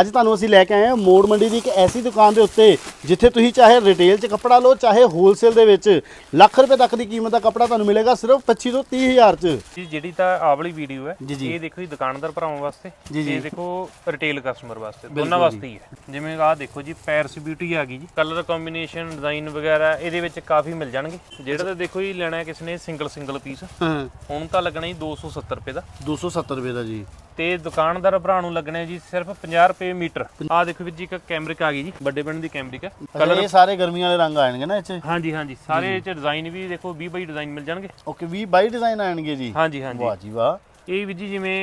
ਅੱਜ ਤੁਹਾਨੂੰ ਅਸੀਂ ਲੈ ਕੇ ਆਏ ਹਾਂ ਮੋੜ ਮੰਡੀ ਦੀ ਇੱਕ ਐਸੀ ਦੁਕਾਨ ਦੇ ਉੱਤੇ ਜਿੱਥੇ ਤੁਸੀਂ ਚਾਹੇ ਰਿਟੇਲ 'ਚ ਕੱਪੜਾ ਲਓ ਚਾਹੇ ਹੋਲਸੇਲ ਦੇ ਵਿੱਚ ਲੱਖ ਰੁਪਏ ਤੱਕ ਦੀ ਕੀਮਤ ਦਾ ਕੱਪੜਾ ਤੁਹਾਨੂੰ ਮਿਲੇਗਾ ਸਿਰਫ 25 ਤੋਂ 30 ਹਜ਼ਾਰ 'ਚ। ਜੀ ਜਿਹੜੀ ਤਾਂ ਆਹ ਵਾਲੀ ਵੀਡੀਓ ਹੈ ਜੀ, ਜੀ। ਇਹ ਦੇਖੋ ਜੀ ਦੁਕਾਨਦਾਰ ਭਰਾਵਾਂ ਵਾਸਤੇ ਜੀ, ਜੀ। ਇਹ ਦੇਖੋ ਰਿਟੇਲ ਕਸਟਮਰ ਵਾਸਤੇ ਦੋਨਾਂ ਵਾਸਤੇ ਹੀ ਹੈ। ਜਿਵੇਂ ਆਹ ਦੇਖੋ ਜੀ ਪੈਰਸ ਬਿਊਟੀ ਆ ਗਈ ਜੀ। ਕਲਰ ਕੰਬੀਨੇਸ਼ਨ ਡਿਜ਼ਾਈਨ ਵਗੈਰਾ ਇਹਦੇ ਵਿੱਚ ਕਾਫੀ ਮਿਲ ਜਾਣਗੇ। ਜਿਹੜਾ ਤਾਂ ਦੇਖੋ ਜੀ ਲੈਣਾ ਹੈ ਕਿਸੇ ਨੇ ਸਿੰਗਲ ਸਿੰਗਲ ਪੀਸ ਹਾਂ। ਹੁਣ ਤਾਂ ਲੱਗਣਾ ਜੀ 270 ਰੁਪਏ ਦਾ। 270 ਰੁਪਏ ਦਾ ਜੀ। ਤੇ ਦੁਕਾਨਦਾਰ ਭਰਾ ਨੂੰ ਲੱਗਣਾ ਜੀ ਸਿਰਫ 50 ਰੁਪਏ ਮੀਟਰ। ਆਹ ਦੇਖੋ ਵੀਰ ਜੀ ਇੱਕ ਕੈਮਰਿਕ ਆ ਗਈ ਜੀ ਵੱਡੇ ਪਿੰਡ ਦੀ ਕੈਮਰਿਕ ਕਲਰ ਇਹ ਸਾਰੇ ਗਰਮੀਆਂ ਵਾਲੇ ਰੰਗ ਆਣਗੇ ਨਾ 'ਚ? ਹਾਂਜੀ ਹਾਂਜੀ ਸਾਰੇ ਇਹ ਚ ਡਿਜ਼ਾਈਨ ਵੀ ਦੇਖੋ 20 ਬਾਈ ਡਿਜ਼ਾਈਨ ਮਿਲ ਜਾਣਗੇ। ਓਕੇ 20 22 ਡਿਜ਼ਾਈਨ ਆਣਗੇ ਜੀ? ਹਾਂਜੀ ਹਾਂਜੀ। ਵਾਹ ਜੀ ਵਾਹ। ਇਹ ਵੀ ਜੀ ਜਿਵੇਂ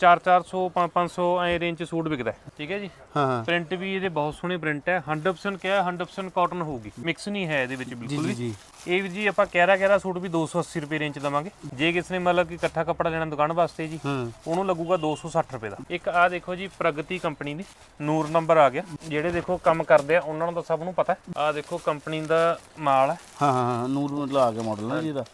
4-400 500 ਐ ਰੇਂਜ ਚ ਸੂਟ ਵਿਕਦਾ ਹੈ। ਠੀਕ ਹੈ ਜੀ? ਹਾਂ ਹਾਂ। ਪ੍ਰਿੰਟ ਵੀ ਇਹਦੇ ਬਹੁਤ ਸੋਹਣੇ ਪ੍ਰਿੰਟ ਹੈ। 100% ਕਿਹਾ 100% ਕਾਟਨ ਹੋਊਗੀ। ਮਿਕਸ ਨਹੀਂ ਹੈ ਇਹਦੇ ਵਿੱਚ ਬਿਲਕੁਲ ਵੀ। ਜੀ ਇਹ ਵੀ ਜੀ ਆਪਾਂ ਕਹਿਰਾ ਕਹਿਰਾ ਸੂਟ ਵੀ 280 ਰੁਪਏ ਰੇਂਜ ਚ ਦਵਾਂਗੇ। ਜੇ ਕਿਸ ਨੇ ਮਤਲਬ ਕਿ ਇਕੱਠਾ ਕੱਪੜਾ ਲੈਣਾ ਦੁਕਾਨ ਵਾਸਤੇ ਜੀ ਉਹਨੂੰ ਲੱਗੂਗਾ 260 ਰੁਪਏ ਦਾ। ਇੱਕ ਆ ਦੇਖੋ ਜੀ ਪ੍ਰਗਤੀ ਕੰਪਨੀ ਦੀ। ਨੂਰ ਨੰਬਰ ਆ ਗਿਆ। ਜਿਹੜੇ ਦੇਖੋ ਕੰਮ ਕਰਦੇ ਆ ਉਹਨਾਂ ਨੂੰ ਤਾਂ ਸਭ ਨੂੰ ਪਤਾ ਆ ਦੇਖੋ ਕੰਪਨੀ ਦਾ ਮਾਲ ਹੈ। ਹਾਂ ਹਾਂ ਨੂਰ ਮਤਲਬ ਆ ਗਿਆ ਮਾਡਲ ਨਾ ਜੀ ਇਹਦਾ।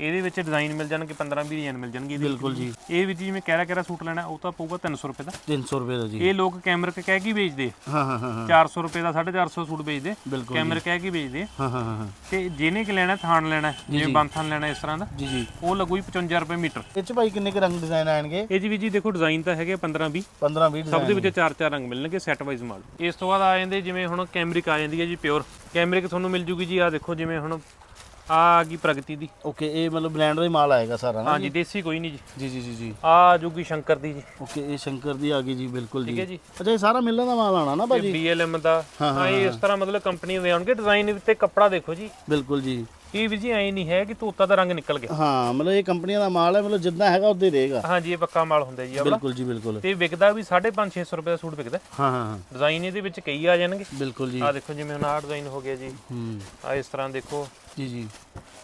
ਇਹਦੇ ਵਿੱਚ ਡਿਜ਼ਾਈਨ ਮਿਲ ਜਾਣਗੇ 15 20 ਡਿਜ਼ਾਈਨ ਮਿਲ ਜਾਣਗੇ ਇਹਦੇ ਬਿਲਕੁਲ ਜੀ। ਇਹ ਵੀ ਜੀ ਜਿਵੇਂ ਕਹਿਰਾ ਕਹਿਰਾ ਸੂਟ ਲੈਣਾ ਉਹ ਤਾਂ ਪਊਗਾ 300 ਰੁਪਏ ਦਾ। 300 ਰੁਪਏ ਦਾ ਜੀ। ਇਹ ਲੋਕ ਕੈਮਰੇ ਕਹਿ ਕੇ ਵੇਚਦੇ। ਹਾਂ ਹਾਂ ਹਾਂ ਹਾਂ। 400 ਰੁਪਏ ਦਾ 450 ਸੂਟ ਵੇਚਦੇ ਬਿਲਕੁਲ ਕੈਮਰੇ ਕਹਿ ਕੇ ਵੇਚਦੇ। ਹਾਂ ਹਾਂ ਹਾਂ ਤੇ ਜਿਹਨੇ ਕਿ ਲੈਣਾ ਥਾਣ ਲੈਣਾ ਜਿਵੇਂ ਬੰਥਨ ਲੈਣਾ ਇਸ ਤਰ੍ਹਾਂ ਦਾ ਜੀ ਜੀ। ਉਹ ਲੱਗੂ ਜੀ 55 ਰੁਪਏ ਮੀਟਰ। ਇਹ 'ਚ ਭਾਈ ਕਿੰਨੇ ਕੁ ਰੰਗ ਡਿਜ਼ਾਈਨ ਆਣਗੇ? ਇਹ ਜੀ ਵੀ ਜੀ ਦੇਖੋ ਡਿਜ਼ਾਈਨ ਤਾਂ ਹੈਗੇ 15 20 15 20 ਸਭ ਦੇ ਵਿੱਚ ਚਾਰ ਚਾਰ ਰੰਗ ਮਿਲਣਗੇ ਸੈੱਟ ਵਾਈਜ਼ ਮਾਲ ਇਸ ਤੋਂ ਬਾਅਦ ਆ ਜਾਂਦੇ ਜਿਵੇਂ ਹੁਣ ਕੈਮਰਿਕ ਆ ਜਾਂਦੀ ਹੈ ਜੀ ਪਿਓਰ ਕੈਮਰਿਕ ਤੁਹਾਨੂੰ ਮਿਲ ਜੂਗੀ ਜੀ ਆ ਦੇਖੋ ਜਿਵੇਂ ਹੁਣ ਆ ਆ ਗਈ ਪ੍ਰਗਤੀ ਦੀ। ਓਕੇ ਇਹ ਮਤਲਬ ਬ੍ਰਾਂਡ ਦਾ ਹੀ ਮਾਲ ਆਏਗਾ ਸਾਰਾ ਨਾ ਹਾਂਜੀ ਦੇਸੀ ਕੋਈ ਨਹੀਂ ਜੀ। ਜੀ ਜੀ ਜੀ ਜੀ। ਆ ਜੂਗੀ ਸ਼ੰਕਰ ਦੀ ਜੀ। ਓਕੇ ਇਹ ਸ਼ੰਕਰ ਦੀ ਆ ਗਈ ਜੀ ਬਿਲਕੁਲ ਠੀਕ ਹੈ ਜੀ। ਜੀ ਅੱਛਾ ਇਹ ਸਾਰਾ ਮਿਲਣ ਦਾ ਮਾਲ ਆਣਾ ਨਾ ਭਾਜੀ? BLM ਦਾ। ਹਾਂ, ਹਾਂ ਇਹ ਇਸ ਤਰ੍ਹਾਂ ਮਤਲਬ ਕੰਪਨੀ ਦੇ ਆਉਣਗੇ ਡਿਜ਼ਾਈਨ ਤੇ ਕੱਪੜਾ ਦੇਖੋ ਜੀ। ਬਿਲਕੁਲ ਜੀ। ਇਹ ਵੀ ਜੀ ਐ ਨਹੀਂ ਹੈ ਕਿ ਧੋਤਾ ਦਾ ਰੰਗ ਨਿਕਲ ਗਿਆ। ਹਾਂ ਮਤਲਬ ਇਹ ਕੰਪਨੀਆਂ ਦਾ ਮਾਲ ਹੈ ਮਤਲਬ ਜਿੱਦਾਂ ਹੈਗਾ ਉਦਾਂ ਹੀ ਰਹੇਗਾ। ਹਾਂਜੀ ਇਹ ਪੱਕਾ ਮਾਲ ਹੁੰਦਾ ਜੀ ਆਪਣਾ। ਬਿਲਕੁਲ ਜੀ ਬਿਲਕੁਲ। ਤੇ ਵਿਕਦਾ ਵੀ 550 600 ਰੁਪਏ ਦਾ ਸੂਟ ਵਿਕਦਾ। ਹਾਂ ਹਾਂ ਹਾਂ। ਡਿਜ਼ਾਈਨ ਇਹਦੇ ਵਿੱਚ ਕਈ ਆ ਜਾਣਗੇ। ਬਿਲਕੁਲ ਜੀ। ਆ ਦੇਖੋ ਜਿਵੇਂ ਹੁਣ ਆਹ ਡਿਜ਼ਾਈਨ ਹੋ ਗਿਆ ਜੀ। ਹੂੰ। ਆ ਇਸ ਤਰ੍ਹਾਂ ਦੇਖੋ। ਜੀ ਜੀ।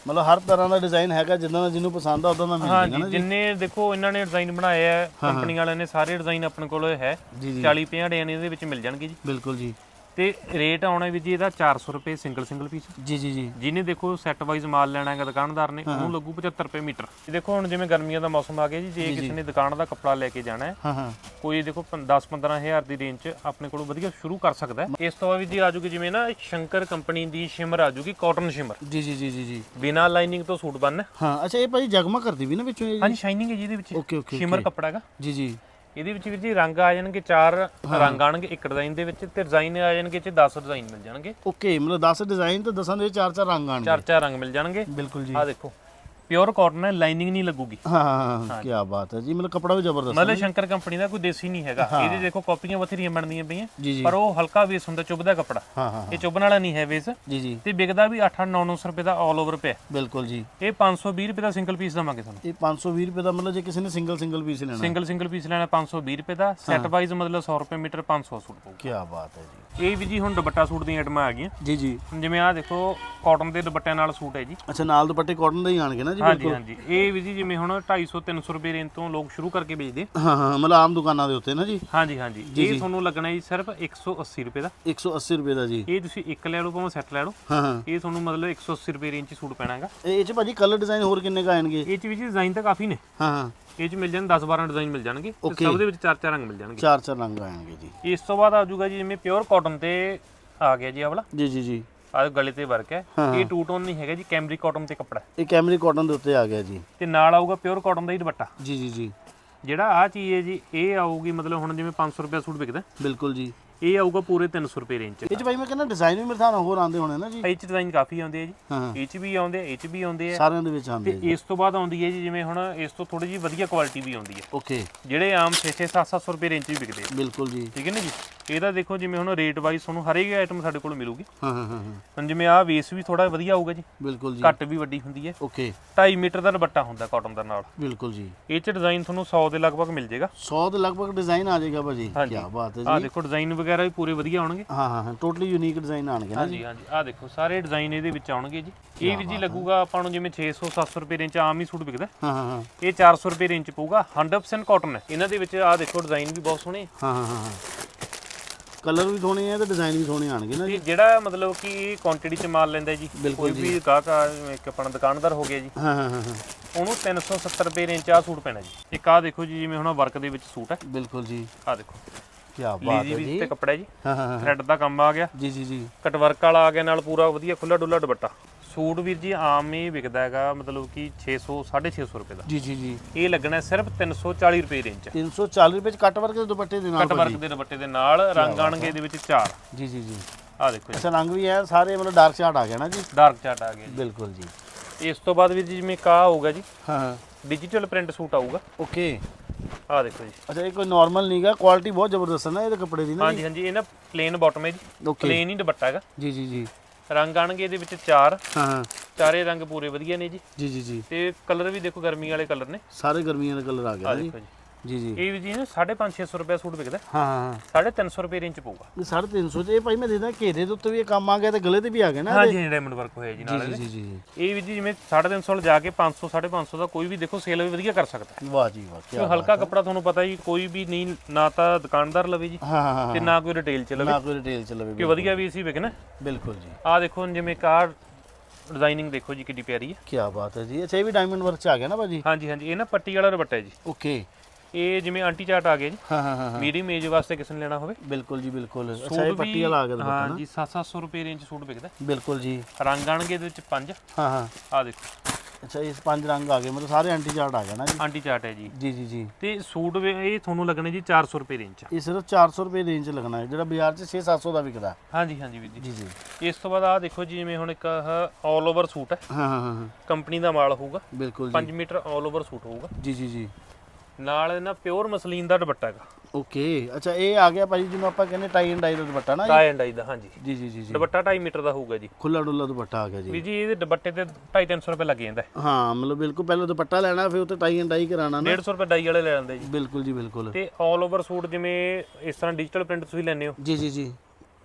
ਮਤਲਬ ਹਰ ਤਰ੍ਹਾਂ ਦਾ ਡਿਜ਼ਾਈਨ ਹੈਗਾ ਜਿੱਦਾਂ ਦਾ ਜਿਹਨੂੰ ਪਸੰਦ ਆ ਉਦਾਂ ਦਾ ਮਿਲ ਜਾਏਗਾ ਹਾਂਜੀ ਨਾ ਜਿੰਨੇ ਦੇਖੋ ਇਹਨਾਂ ਨੇ ਡਿਜ਼ਾਈਨ ਬਣਾਏ ਆ ਕੰਪਨੀ ਵਾਲਿਆਂ ਨੇ ਸਾਰੇ ਡਿਜ਼ਾਈਨ ਆਪਣੇ ਕੋਲ ਹੈ। ਜੀ ਜੀ। 40 50 ਡਿਜ਼ਾਈਨ ਇਹਦੇ ਵਿੱਚ ਮਿਲ ਜਾਣਗੇ ਜੀ। ਬਿਲਕੁਲ ਜੀ। ਤੇ ਰੇਟ ਆਉਣਾ ਵੀ ਜੀ ਇਹਦਾ 400 ਰੁਪਏ ਸਿੰਗਲ ਸਿੰਗਲ ਪੀਸ ਜੀ ਜੀ ਜੀ। ਜਿਹਨੇ ਦੇਖੋ ਸੈੱਟ ਵਾਈਜ਼ ਮਾਲ ਲੈਣਾ ਹੈਗਾ ਦੁਕਾਨਦਾਰ ਨੇ ਉਹਨੂੰ ਲੱਗੂ 75 ਰੁਪਏ ਮੀਟਰ। ਦੇਖੋ ਹੁਣ ਜਿਵੇਂ ਗਰਮੀਆਂ ਦਾ ਮੌਸਮ ਆ ਗਿਆ ਜੀ ਜੇ ਕਿਸੇ ਨੇ ਦੁਕਾਨ ਦਾ ਕੱਪੜਾ ਲੈ ਕੇ ਜਾਣਾ ਹੈ ਹਾਂ ਹਾਂ। ਕੋਈ ਦੇਖੋ 10 15 ਹਜ਼ਾਰ ਦੀ ਰੇਂਜ ਚ ਆਪਣੇ ਕੋਲ ਵਧੀਆ ਸ਼ੁਰੂ ਕਰ ਸਕਦਾ ਹੈ। ਇਸ ਤੋਂ ਬਾਅਦ ਵੀ ਜੀ ਆਜੂਗੀ ਜਿਵੇਂ ਨਾ ਸ਼ੰਕਰ ਕੰਪਨੀ ਦੀ ਸ਼ਿਮਰ ਆਜੂਗੀ ਕਾਟਨ ਸ਼ਿਮਰ ਜੀ ਜੀ ਜੀ ਜੀ ਜੀ। ਬਿਨਾ ਲਾਈਨਿੰਗ ਤੋਂ ਸੂਟ ਬਣਨਾ ਹਾਂ ਅੱਛਾ ਇਹ ਭਾਈ ਜਗਮਾ ਕਰਦੀ ਵੀ ਨਾ ਵਿੱਚੋਂ ਇਹ ਹਾਂਜੀ ਸ਼ਾਈਨਿੰਗ ਹੈ ਜੀ ਇਹਦੇ ਵਿੱਚ। ਓਕੇ ਓਕੇ ਸ਼ਿਮਰ ਕੱਪੜਾ ਹੈਗਾ। ਜੀ ਜੀ। ਇਹਦੇ ਵਿੱਚ ਵੀਰ ਜੀ ਰੰਗ ਆ ਜਾਣਗੇ ਚਾਰ ਰੰਗ ਆਣਗੇ ਇੱਕ ਡਿਜ਼ਾਈਨ ਦੇ ਵਿੱਚ ਤੇ ਡਿਜ਼ਾਈਨ ਆ ਜਾਣਗੇ ਚ 10 ਡਿਜ਼ਾਈਨ ਮਿਲ ਜਾਣਗੇ। ਓਕੇ ਮਤਲਬ 10 ਡਿਜ਼ਾਈਨ ਤੇ 10 ਦੇ ਚਾਰ ਚਾਰ ਰੰਗ ਆਣਗੇ ਚਾਰ ਚਾਰ ਰੰਗ ਮਿਲ ਜਾਣਗੇ। ਬਿਲਕੁਲ ਜੀ। ਆ ਦੇਖੋ। ਪਿਓਰ ਕਾਟਨ ਹੈ ਲਾਈਨਿੰਗ ਨਹੀਂ ਲੱਗੂਗੀ। ਹਾਂ ਕੀ ਬਾਤ ਹੈ ਜੀ ਮਤਲਬ ਕਪੜਾ ਵੀ ਜ਼ਬਰਦਸਤ ਮਤਲਬ ਸ਼ੰਕਰ ਕੰਪਨੀ ਦਾ ਕੋਈ ਦੇਸੀ ਨਹੀਂ ਹੈਗਾ। ਇਹਦੇ ਦੇਖੋ ਕਾਪੀਆਂ ਬਥੇਰੀਆਂ ਬਣਦੀਆਂ ਪਈਆਂ ਪਰ ਉਹ ਹਲਕਾ ਵੇਸ ਹੁੰਦਾ ਚੁੱਭਦਾ ਕੱਪੜਾ। ਇਹ ਚੁੱਭਣ ਵਾਲਾ ਨਹੀਂ ਹੈ ਵੇਸ ਜੀ ਜੀ। ਤੇ ਵਿਕਦਾ ਵੀ 8 9 900 ਰੁਪਏ ਦਾ ਆਲ ਓਵਰ ਪਿਆ। ਬਿਲਕੁਲ ਜੀ। ਇਹ 520 ਰੁਪਏ ਦਾ ਸਿੰਗਲ ਪੀਸ ਦਵਾਂਗੇ ਤੁਹਾਨੂੰ। ਇਹ 520 ਰੁਪਏ ਦਾ ਮਤਲਬ ਜੇ ਕਿਸੇ ਨੇ ਸਿੰਗਲ ਸਿੰਗਲ ਪੀਸ ਲੈਣਾ। ਸਿੰਗਲ ਸਿੰਗਲ ਪੀਸ ਲੈਣਾ 520 ਰੁਪਏ ਦਾ। ਸੈੱਟ ਵਾਈਜ਼ ਮਤਲਬ 100 ਰੁਪਏ ਮੀਟਰ 500 ਸੂਟ ਪਊਗਾ। ਕੀ ਬਾਤ ਹੈ ਜੀ। ਇਹ ਵੀ ਜੀ ਹੁਣ ਦੁਪੱਟਾ ਸੂਟ ਦੀਆਂ ਆਈਟਮਾਂ ਆ ਗਈਆਂ। ਜੀ ਜੀ। ਹੁਣ ਜਿਵੇਂ ਆਹ ਦੇਖੋ ਕਾਟਨ ਦੇ ਦੁਪੱਟਿਆਂ ਨਾਲ ਸੂਟ ਹੈ ਜੀ। ਅੱਛਾ ਨਾਲ ਦੁਪੱਟੇ ਕਾਟਨ ਦੇ ਹੀ ਆਣਗੇ ਨਾ ਜੀ ਹਾਂਜੀ ਹਾਂਜੀ। ਇਹ ਵੀ ਜੀ ਜਿਵੇਂ ਹੁਣ 250 300 ਰੁਪਏ ਰੇਂਜ ਤੋਂ ਲੋਕ ਸ਼ੁਰੂ ਕਰਕੇ ਵੇਚਦੇ ਹਾਂ ਹਾਂ ਮਤਲਬ ਆਮ ਦੁਕਾਨਾਂ ਦੇ ਉੱਤੇ ਨਾ ਜੀ। ਹਾਂਜੀ ਹਾਂਜੀ। ਇਹ ਤੁਹਾਨੂੰ ਲੱਗਣਾ ਜੀ ਸਿਰਫ 180 ਰੁਪਏ ਦਾ। 180 ਰੁਪਏ ਦਾ ਜੀ। ਇਹ ਤੁਸੀਂ ਇੱਕ ਲੈ ਲਓ ਭਾਵੇਂ ਸੈੱਟ ਲੈ ਲਓ। ਹਾਂ ਹਾਂ। ਇਹ ਤੁਹਾਨੂੰ ਮਤਲਬ 180 ਰੁਪਏ ਰੇਂਜ 'ਚ ਸੂਟ ਪੈਣਾਗਾ ਇਹ ਇਹ ਚ ਭਾਜੀ ਕਲਰ ਡਿਜ਼ਾਈਨ ਹੋਰ ਕਿੰਨੇ ਕ ਆਣਗੇ ਇਹ 'ਚ ਵੀ ਜੀ ਡਿਜ਼ਾਈਨ ਤਾਂ ਕਾਫੀ ਨੇ। ਹਾਂ ਹਾਂ। ਇਹ 'ਚ ਮਿਲ ਜਾਣ 10 12 ਡਿਜ਼ਾਈਨ ਮਿਲ ਜਾਣਗੇ ਤੇ Okay. ਸਭ ਦੇ ਵਿੱਚ ਚਾਰ ਚਾਰ ਰੰਗ ਮਿਲ ਜਾਣਗੇ। ਚਾਰ ਚਾਰ ਰੰਗ ਆਣਗੇ ਜੀ। ਇਸ ਤੋਂ ਬਾਅਦ ਆ ਜਾਊਗਾ ਜੀ ਜਿਵੇਂ ਪਿਓਰ ਕਾਟਨ ਤੇ ਆ ਗਿਆ ਜੀ ਆਹ ਵਾਲਾ। ਜੀ ਜੀ ਜੀ। ਆ ਗਲੇ ਤੇ ਵਰਕ ਹੈ। ਹਾਂ। ਇਹ ਟੂ ਟੋਨ ਨਹੀਂ ਹੈਗਾ ਜੀ ਕੈਮਰੀ ਕਾਟਨ ਤੇ ਕੱਪੜਾ ਹੈ। ਇਹ ਕੈਮਰੀ ਕਾਟਨ ਦੇ ਉੱਤੇ ਆ ਗਿਆ ਜੀ। ਤੇ ਨਾਲ ਆਊਗਾ ਪਿਓਰ ਕਾਟਨ ਦਾ ਹੀ ਦੁਪੱਟਾ। ਜੀ ਜੀ ਜੀ। ਜਿਹੜਾ ਆ ਚੀਜ਼ ਹੈ ਜੀ ਇਹ ਆਊਗੀ ਮਤਲਬ ਹੁਣ ਜਿਵੇਂ 500 ਰੁਪਏ ਸੂਟ ਵਿਕਦਾ ਬਿਲਕੁਲ ਜੀ। ਇਹ ਆਊਗਾ ਪੂਰੇ 300 ਰੁਪਏ ਰੇਂਜ 'ਚ। ਇਹ ਚ ਭਾਈ ਮੈਂ ਕਹਿੰਦਾ ਡਿਜ਼ਾਈਨ ਵੀ ਮੇਰੇ ਹਿਸਾਬ ਨਾਲ ਹੋਰ ਆਉਂਦੇ ਹੋਣੇ ਨਾ ਜੀ। ਇਹ 'ਚ ਡਿਜ਼ਾਈਨ ਕਾਫੀ ਆਉਂਦੇ ਆ ਜੀ। ਹਾਂ। ਇਹ 'ਚ ਵੀ ਆਉਂਦੇ ਆ ਇਹ 'ਚ ਵੀ ਆਉਂਦੇ ਆ। ਸਾਰਿਆਂ ਦੇ ਵਿੱਚ ਆਉਂਦੇ ਤੇ ਇਸ ਤੋਂ ਬਾਅਦ ਆਉਂਦੀ ਹੈ ਜੀ ਜਿਵੇਂ ਹੁਣ ਇਸ ਤੋਂ ਥੋੜੀ ਜੀ ਵਧੀਆ ਕੁਆਲਿਟੀ ਵੀ ਆਉਂਦੀ ਹੈ। ਓਕੇ ਜਿਹੜੇ ਆਮ 6-6 700 ਰੁਪਏ ਰੇਂਜ 'ਚ ਵੀ ਵਿਕਦੇ ਆ। ਬਿਲਕੁਲ ਜੀ। ਠੀਕ ਹੈ ਨਾ ਜੀ? ਇਹਦਾ ਦੇਖੋ ਜਿਵੇਂ ਹੁਣ ਰੇਟ ਵਾਈਜ਼ ਤੁਹਾਨੂੰ ਹਰੇਕ ਆਈਟਮ ਸਾਡੇ ਕੋਲ ਮਿਲੂਗੀ। ਹਾਂ ਹਾਂ ਹਾਂ ਹਾਂ। ਹੁਣ ਜਿਵੇਂ ਆਹ ਵੇਸ ਵੀ ਥੋੜਾ ਵਧੀਆ ਆਊਗਾ ਜੀ। ਬਿਲਕੁਲ ਜੀ। ਘੱਟ ਵੀ ਵੱਡੀ ਹੁੰਦੀ ਹੈ। ਓਕੇ 2.5 ਮੀਟਰ ਦਾ ਦੁਪੱਟਾ ਹੁੰਦਾ ਕਾਟਨ ਦਾ ਨਾਲ। ਬਿਲਕੁਲ ਜੀ। ਇਹ 'ਚ ਡਿਜ਼ਾਈਨ ਤੁਹਾਨੂੰ 100 ਦੇ ਲਗਭਗ ਮਿਲ ਜਾਏਗਾ 100 ਦੇ ਲਗਭਗ ਡਿਜ਼ਾਈਨ ਆ ਜਾਏਗਾ ਭਾਜੀ। ਕੀ ਬਾਤ ਹੈ ਆਹ ਜੀ। ਦੇਖੋ ਡਿਜ਼ਾਈਨ ਵਗੈਰਾ ਵੀ ਪੂਰੇ ਵਧੀਆ ਆਉਣਗੇ ਹਾਂ ਹਾਂ ਹਾਂ ਟੋਟਲੀ ਯੂਨੀਕ ਡਿਜ਼ਾਈਨ ਆਣਗੇ ਨਾ ਜੀ। ਹਾਂਜੀ। ਹਾਂਜੀ ਆਹ ਦੇਖੋ ਸਾਰੇ ਡਿਜ਼ਾਈਨ ਇਹਦੇ ਵਿੱਚ ਆਉਣਗੇ ਜੀ। ਇਹ ਵੀ ਜੀ ਲੱਗੂਗਾ ਆਪਾਂ ਨੂੰ ਜਿਵੇਂ 600 700 ਰੁਪਏ ਰੇਂਜ 'ਚ ਆਮ ਹੀ ਸੂਟ ਵਿਕਦਾ। ਹਾਂ ਹਾਂ ਹਾਂ। ਇਹ 400 ਰੁਪਏ ਰੇਂਜ 'ਚ ਪਊਗਾ 100% ਕਾਟਨ ਹੈ। ਇਹਨਾਂ ਦੇ ਵਿੱਚ ਆਹ ਦੇਖੋ ਡਿਜ਼ਾਈਨ ਵੀ ਬਹੁਤ ਸੋਹਣੇ ਹਾਂ ਹਾਂ ਹਾਂ ਹਾਂ। ਕਲਰ ਵੀ ਸੋਹਣੇ ਆ ਤੇ ਡਿਜ਼ਾਈਨ ਵੀ ਸੋਹਣੇ ਆਣਗੇ ਨਾ ਜੀ। ਤੇ ਜਿਹੜਾ ਮਤਲਬ ਕਿ ਕੁਆਂਟੀਟੀ 'ਚ ਮਾਲ ਲੈਂਦਾ ਜੀ ਬਿਲਕੁਲ ਕੋਈ ਵੀ ਗਾਹਕ ਆ, ਜਿਵੇਂ ਇੱਕ ਆਪਣਾ ਦੁਕਾਨਦਾਰ ਹੋ ਗਿਆ ਜੀ। ਹਾਂ ਹਾਂ ਹਾਂ ਹਾਂ। ਉਹਨੂੰ 370 ਰੁਪਏ ਰੇਂਜ 'ਚ ਆਹ ਸੂਟ ਪੈਣਾ ਜੀ। ਇੱਕ ਆਹ ਦੇਖੋ ਜੀ ਜਿਵੇਂ ਹੁਣ ਵਰਕ ਦੇ ਵਿੱਚ ਸੂਟ ਹੈ। ਬਿਲਕੁਲ ਜੀ। ਆਹ ਦੇਖੋ। ਕੀ ਬਾਤ ਲੀਜੀ ਹੈ ਵੀ ਜੀ। ਤੇ ਕੱਪੜਾ ਹੈ ਜੀ। ਹਾਂ ਹਾਂ ਹਾਂ। ਥ੍ਰੈਡ ਦਾ ਕੰਮ ਆ ਗਿਆ। ਜੀ ਜੀ ਜੀ। ਕਟ ਵਰਕ ਵਾਲਾ ਆ ਗਿਆ ਨਾਲ ਪੂਰਾ ਵਧੀਆ ਖੁੱਲਾ ਡੁੱਲਾ ਦੁਪੱਟਾ। ਸੂਟ ਵੀਰ ਜੀ ਆਮ ਹੀ ਵਿਕਦਾ ਹੈਗਾ ਮਤਲਬ ਕਿ 600 650 ਰੁਪਏ ਦਾ। ਜੀ ਜੀ ਜੀ। ਇਹ ਲੱਗਣਾ ਹੈ ਸਿਰਫ 340 ਰੁਪਏ ਰੇਂਜ 340 ਰੁਪਏ ਚ ਕੱਟ ਵਰਕ ਦੇ ਦੁਪੱਟੇ ਦੇ ਨਾਲ ਕਟ ਵਰਕ ਦੇ ਦੁਪੱਟੇ ਦੇ ਨਾਲ ਰੰਗ ਆਣਗੇ ਇਹਦੇ ਵਿੱਚ ਚਾਰ। ਜੀ ਜੀ ਜੀ। ਆ ਦੇਖੋ ਜੀ। ਅੱਛਾ ਰੰਗ ਵੀ ਹੈ ਸਾਰੇ ਮਤਲਬ ਡਾਰਕ ਸ਼ਾਰਟ ਆ ਗਿਆ ਨਾ ਜੀ? ਡਾਰਕ ਚਾਰਟ ਆ ਗਿਆ ਬਿਲਕੁਲ ਜੀ। ਜੀ ਇਸ ਤੋਂ ਬਾਅਦ ਵੀਰ ਜੀ ਜਿਵੇਂ ਕਾ ਹੋਊਗਾ ਜੀ ਹਾਂ ਹਾਂ। ਡਿਜੀਟਲ ਪ੍ਰਿੰਟ ਸੂਟ ਆਊਗਾ। ਓਕੇ ਆ ਦੇਖੋ ਜੀ। ਅੱਛਾ ਇਹ ਕੋਈ ਨਾਰਮਲ ਨਹੀਂਗਾ ਕੁਆਲਿਟੀ ਬਹੁਤ ਜ਼ਬਰਦਸਤ ਹੈ ਨਾ ਇਹਦੇ ਕੱਪੜੇ ਦੀ ਨਾ ਹਾਂਜੀ ਹਾਂਜੀ ਇਹ ਨਾ ਪਲੇਨ ਬਾਟਮ ਹੈ ਜੀ। ਪਲੇਨ ਹੀ ਦੁਪੱਟਾ ਹੈਗਾ। ਜੀ ਜੀ ਜੀ। ਰੰਗ ਆਣਗੇ ਇਹਦੇ ਵਿੱਚ ਚਾਰ। ਹਾਂ ਹਾਂ। ਚਾਰੇ ਰੰਗ ਪੂਰੇ ਵਧੀਆ ਨੇ ਜੀ। ਜੀ ਜੀ ਜੀ। ਤੇ ਕਲਰ ਵੀ ਦੇਖੋ ਗਰਮੀ ਵਾਲੇ ਕਲਰ ਨੇ। ਸਾਰੇ ਗਰਮੀਆਂ ਦਾ ਕਲਰ ਆ ਗਿਆ ਆ ਨਾ ਜੀ। ਦੇਖੋ ਜੀ। ਜੀ ਜੀ। ਇਹ ਵੀ ਜੀ ਨਾ 550 ਰੁਪਏ ਸੂਟ ਵਿਕਦਾ। ਹਾਂ ਹਾਂ 350 ਰੁਪਏ ਰੇਂਜ ਚ ਪਊਗਾ। ਇਹ 350 ਚ ਇਹ ਭਾਈ ਮੈਂ ਦੇਦਾ ਘੇਰੇ ਦੇ ਉੱਤੇ ਵੀ ਇਹ ਕੰਮ ਆ ਗਿਆ ਤੇ ਗਲੇ ਤੇ ਵੀ ਆ ਗਿਆ ਨਾ ਹਾਂਜੀ ਡਾਇਮੰਡ ਵਰਕ ਹੋਇਆ ਜੀ ਨਾਲ ਜੀ। ਜੀ ਜੀ ਜੀ। ਇਹ ਵੀ ਜੀ ਜਿਵੇਂ 350 ਜਾ ਕੇ 500 550 ਦਾ ਕੋਈ ਵੀ ਦੇਖੋ ਸੇਲ ਵੀ ਵਧੀਆ ਕਰ ਸਕਦਾ। ਹੈ ਵਾਹ ਜੀ ਵਾਹ ਕੀ ਹਲਕਾ ਕੱਪੜਾ ਤੁਹਾਨੂੰ ਪਤਾ ਜੀ ਕੋਈ ਵੀ ਨਹੀਂ ਨਾ ਤਾਂ ਦੁਕਾਨਦਾਰ ਲਵੇ ਜੀ ਹਾਂ ਹਾਂ ਤੇ ਹਾਂ। ਨਾ ਕੋਈ ਰਿਟੇਲ ਚ ਲਵੇ। ਨਾ ਕੋਈ ਰਿਟੇਲ ਚ ਲਵੇ ਕਿ ਵਧੀਆ ਵੀ ਸੀ ਵਿਕਣਾ। ਬਿਲਕੁਲ ਜੀ। ਆ ਦੇਖੋ ਜਿਵੇਂ ਕਾਰ ਡਿਜ਼ਾਈਨਿੰਗ ਦੇਖੋ ਜੀ ਕਿੰਨੀ ਪਿਆਰੀ ਹੈ। ਕੀ ਬਾਤ ਹੈ ਜੀ। ਅੱਛਾ ਇਹ ਵੀ ਡਾਇਮੰਡ ਵਰਕ ਚ ਆ ਗਿਆ ਨਾ ਭਾਜੀ? ਹਾਂਜੀ ਹਾਂਜੀ ਇਹ ਨਾ ਪੱਟੀ ਵਾਲਾ ਦੁਪੱਟਾ ਹੈ ਜੀ। ਓਕੇ ਇਹ ਜਿਵੇਂ ਆਂਟੀ ਚਾਰਟ ਆ ਗਿਆ ਜੀ। ਹਾਂ ਹਾਂ ਹਾਂ ਮੀਡੀਅਮ ਏਜ ਵਾਸਤੇ ਕਿਸੇ ਨੇ ਲੈਣਾ ਹੋਵੇ। ਬਿਲਕੁਲ ਜੀ ਬਿਲਕੁਲ। ਅੱਛਾ ਇਹ ਪੱਟੀ ਵਾਲਾ ਆ ਗਿਆ ਦੁਪੱਟਾ ਹਾਂ ਜੀ 7-700 ਰੁਪਏ ਰੇਂਜ ਸੂਟ ਵਿਕਦਾ। ਬਿਲਕੁਲ ਜੀ। ਰੰਗ ਆਣਗੇ ਇਹਦੇ ਵਿੱਚ ਪੰਜ। ਹਾਂ ਹਾਂ। ਆ ਦੇਖੋ। ਅੱਛਾ ਇਸ ਪੰਜ ਰੰਗ ਆ ਗਏ। ਮਤਲਬ ਸਾਰੇ ਐਂਟੀ ਚਾਰਟ ਆ ਨਾ ਜੀ? ਆਂਟੀ ਚਾਰਟ ਹੈ ਜੀ। ਜੀ ਜੀ ਜੀ। ਤੇ ਸੂਟ ਇਹ ਤੁਹਾਨੂੰ ਲੱਗਣੇ ਜੀ 400 ਰੁਪਏ ਰੇਂਜ ਇਹ ਸਿਰਫ 400 ਰੁਪਏ ਰੇਂਜ ਲੱਗਣਾ ਹੈ ਜਿਹੜਾ ਬਾਜ਼ਾਰ 'ਚ 6-700 ਦਾ ਵਿਕਦਾ। ਹਾਂਜੀ ਹਾਂਜੀ ਵੀਰ ਜੀ। ਜੀ ਜੀ। ਇਸ ਤੋਂ ਬਾਅਦ ਆ ਦੇਖੋ ਜੀ ਜਿਵੇਂ ਹੁਣ ਇੱਕ ਆਲ ਓਵਰ ਸੂਟ ਹਾਂ। ਹਾਂ ਹਾਂ ਹਾਂ ਕੰਪਨੀ ਦਾ ਮਾਲ ਹੋਊਗਾ। ਬਿਲਕੁਲ ਜੀ। 5 ਮੀਟਰ ਆਲ ਓਵਰ ਸੂਟ ਹੋਊਗਾ। ਜੀ ਜੀ ਜੀ। ਨਾਲ ਇਹਨਾਂ ਪਿਓਰ ਮਸਲੀਨ ਦਾ ਦੁਪੱਟਾ ਹੈਗਾ। ਓਕੇ ਅੱਛਾ ਇਹ ਆ ਗਿਆ ਭਾਜੀ ਜਿਹਨੂੰ ਆਪਾਂ ਕਹਿੰਦੇ ਟਾਈ ਐਂਡ ਡਾਈ ਦਾ ਦੁਪੱਟਾ ਨਾ ਟਾਈ ਐਂਡ ਆਈ ਦਾ ਹਾਂਜੀ। ਜੀ ਜੀ ਜੀ ਜੀ। ਦੁਪੱਟਾ 2.5 ਮੀਟਰ ਦਾ ਹੋਊਗਾ ਜੀ। ਖੁੱਲਾ ਡੁੱਲਾ ਦੁਪੱਟਾ ਆ ਗਿਆ ਜੀ। ਵੀ ਜੀ ਇਹਦੇ ਦੁਪੱਟੇ ਤੇ 250 ਰੁਪਏ ਲੱਗ ਜਾਂਦਾ। ਹੈ। ਮਤਲਬ ਬਿਲਕੁਲ ਪਹਿਲਾਂ ਦੁਪੱਟਾ ਲੈਣਾ ਫਿਰ ਉੱਤੇ ਟਾਈ ਐਂਡ ਡਾਈ ਕਰਾਣਾ ਨਾ। 150 ਰੁਪਏ ਡਾਈ ਵਾਲੇ ਲੈ ਲੈਂਦੇ ਜੀ। ਬਿਲਕੁਲ ਜੀ ਬਿਲਕੁਲ। ਤੇ ਆਲ ਓਵਰ ਸੂਟ ਜਿਵੇਂ ਇਸ ਤਰ੍ਹਾਂ ਡਿਜੀਟਲ ਪ੍ਰਿੰਟ ਤੁਸੀਂ ਲੈਂਦੇ ਹੋ। ਜੀ ਜੀ ਜੀ।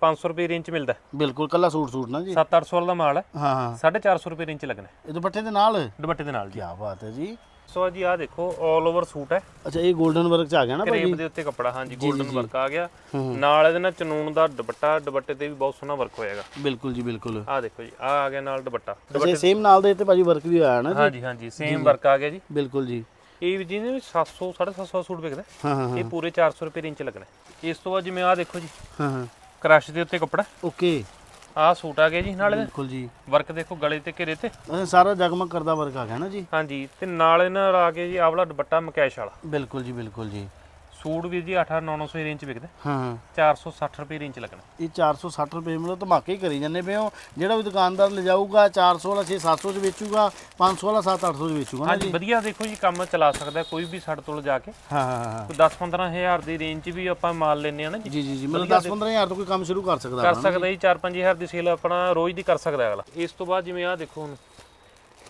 500 ਰੁਪਏ ਰੇਂਜ ਚ ਮਿਲਦਾ। ਬਿਲਕੁਲ ਕੱਲਾ ਸੂਟ ਸੂਟ ਨਾ ਜੀ। 7-800 ਵਾਲਾ ਦਾ ਮਾਲ ਹੈ। ਹਾਂ ਹਾਂ। 450 ਰੁਪਏ ਰੇਂਜ ਚ ਲੱਗਣਾ ਇਹ ਦੁਪੱਟੇ ਦੇ ਨਾਲ? ਦੁਪੱਟੇ ਦੇ ਨਾਲ ਜੀ। ਕੀ ਬਾਤ ਹੈ ਜੀ। ਸੋ ਜੀ ਆ ਦੇਖੋ ਆਲ ਓਵਰ ਸੂਟ ਹੈ। ਅੱਛਾ ਇਹ 골ਡਨ ਵਰਕ ਚ ਆ ਗਿਆ ਨਾ ਭਾਜੀ? ਕਰੇਪ ਦੇ ਉੱਤੇ ਕੱਪੜਾ ਹਾਂਜੀ 골ਡਨ ਵਰਕ ਆ ਗਿਆ। ਨਾਲ ਇਹਦੇ ਨਾਲ ਚਨੂਨ ਦਾ ਦੁਪੱਟਾ ਦੁਪੱਟੇ ਤੇ ਵੀ ਬਹੁਤ ਸੋਹਣਾ ਵਰਕ ਹੋਏਗਾ ਬਿਲਕੁਲ ਜੀ ਬਿਲਕੁਲ। ਆ ਦੇਖੋ ਜੀ ਆ ਆ ਗਿਆ ਨਾਲ ਦੁਪੱਟਾ। ਅੱਛਾ ਸੇਮ ਨਾਲ ਦੇ ਉੱਤੇ ਭਾਜੀ ਵਰਕ ਵੀ ਆਇਆ ਨਾ ਜੀ? ਹਾਂਜੀ ਹਾਂਜੀ ਸੇਮ ਵਰਕ ਆ ਗਿਆ ਜੀ। ਬਿਲਕੁਲ ਜੀ। ਇਹ ਵੀ ਜਿਹਨੇ ਵੀ 700 750 ਸੂਟ ਵਿਕਦਾ ਹਾਂ। ਹਾਂ ਇਹ ਪੂਰੇ 400 ਰੁਪਏ ਰੇਂਜ ਚ ਲੱਗਣਾ। ਇਸ ਤੋਂ ਬਾਅਦ ਜਿਵੇਂ ਆ ਦੇਖੋ ਜੀ ਹਾਂ ਹਾਂ। ਕ੍ਰਸ਼ ਦੇ ਉੱਤੇ ਕੱਪੜਾ। ਓਕੇ ਆ ਸੂਟ ਆ ਗਿਆ ਜੀ ਨਾਲ। ਬਿਲਕੁਲ ਜੀ। ਵਰਕ ਦੇਖੋ ਗਲੇ ਤੇ ਘੇਰੇ ਤੇ। ਸਾਰਾ ਜਗਮਗ ਕਰਦਾ ਵਰਕ ਆ ਗਿਆ ਨਾ ਜੀ। ਹਾਂਜੀ ਤੇ ਨਾਲ ਇਹਨਾਂ ਨਾਲ ਆ ਕੇ ਜੀ ਆਹ ਵਾਲਾ ਦੁਪੱਟਾ ਮਕੈਸ਼ ਵਾਲਾ। ਬਿਲਕੁਲ ਜੀ ਬਿਲਕੁਲ ਜੀ। ਸੂਟ ਵੀ ਜੀ 8 900 ਰੇਂਜ ਚ ਵਿਕਦਾ। ਹਾਂ ਹਾਂ। 460 ਰੁਪਏ ਰੇਂਜ ਲੱਗਣਾ। ਇਹ 460 ਰੁਪਏ ਮਤਲਬ ਧਮਾਕੇ ਹੀ ਕਰੀ ਜਾਂਦੇ ਪਏ ਹੋ। ਜਿਹੜਾ ਵੀ ਦੁਕਾਨਦਾਰ ਲਿਜਾਊਗਾ 400 ਵਾਲਾ 6 700 ਚ ਵੇਚੂਗਾ 500 ਵਾਲਾ 7 800 ਚ ਵੇਚੂਗਾ ਨਾ ਹਾਂਜੀ ਵਧੀਆ ਦੇਖੋ ਜੀ ਕੰਮ ਚਲਾ ਸਕਦਾ ਕੋਈ ਵੀ ਸਾਡੇ ਤੋਂ ਜਾ ਕੇ। ਹਾਂ ਹਾਂ ਕੋਈ 10 15000 ਦੀ ਰੇਂਜ 'ਚ ਵੀ ਆਪਾਂ ਮਾਲ ਲੈਨੇ ਆ ਨਾ ਜੀ। ਜੀ ਜੀ ਜੀ ਮਤਲਬ 10 15000 ਤੋਂ ਕੋਈ ਕੰਮ ਸ਼ੁਰੂ ਕਰ ਸਕਦਾ ਕਰ ਸਕਦਾ ਜੀ? 4-5000 ਦੀ ਸੇਲ ਆਪਣਾ ਰੋਜ਼ ਦੀ ਕਰ ਸਕਦਾ ਅਗਲਾ। ਇਸ ਤੋਂ ਬਾਅਦ ਜਿਵੇਂ ਆ ਦੇਖੋ ਹੁਣ